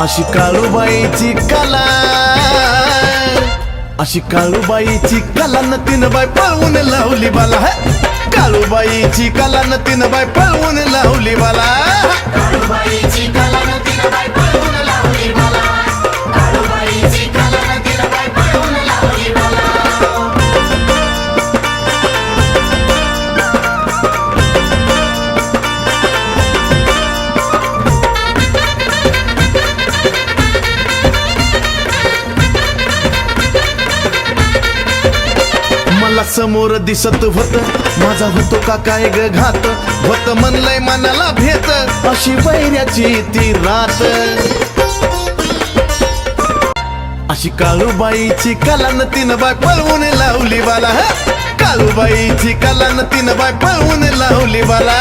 अशी काळूबाईची कला. अशी काळूबाईची कला न तीन बाय पळवून लावली बाला. काळूबाईची कला न तीन बाय पळवून लावली बाला. मला समोर दिसत होत. माझा होतो का काय ग घात? होत म्हणलंय मनाला भेट अशी वैऱ्याची ती रात. अशी काळूबाईची कलान न तीन बाय पळवून लावली बाला. काळूबाईची कलान न तीन बाय पळवून लावली बाला.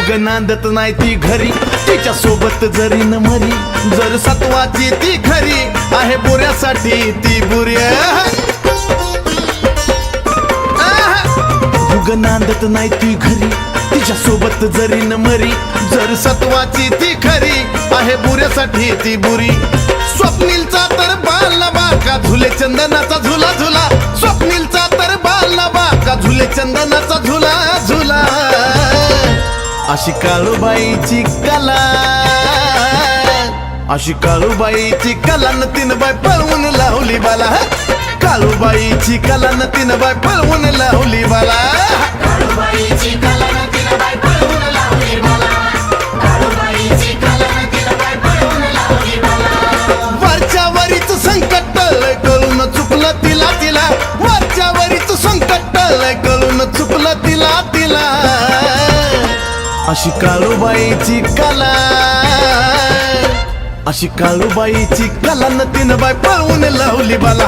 उग नांदत नाही ती घरी. तिच्या सोबत जरी न मरी जर सत्वाची ती खरी आहे बुऱ्यासाठी ती बुऱ्या उग नांदत नाही ती घरी तिच्या सोबत जरी न मरी जर सत्वाची ती खरी आहे बुऱ्यासाठी ती बुरी. स्वप्नीलचा तर बालना बाका झुले चंदनाचा झुला झुला. स्वप्नीलचा तर बालना बाका झुले चंदनाचा झुला. अशी काळूबाईची कला. अशी काळूबाईची कला न तीन बाय पळवून लावली बाला. काळूबाईची कला न तीन बाय पळवून लावली बाला. काळूबाईची कला न पळवून लावली काळूबाईची कला न तिला बाई पळवून लावली मला वरच्या वरीच संकट टळलंय कळून चुकलं तिला तिला. वरच्या वरीच संकट टळलंय कळून चुकलं तिला तिला. अशी काळूबाईची कला. अशी काळूबाईची कला न तीन बाय पळवून लावली बाला.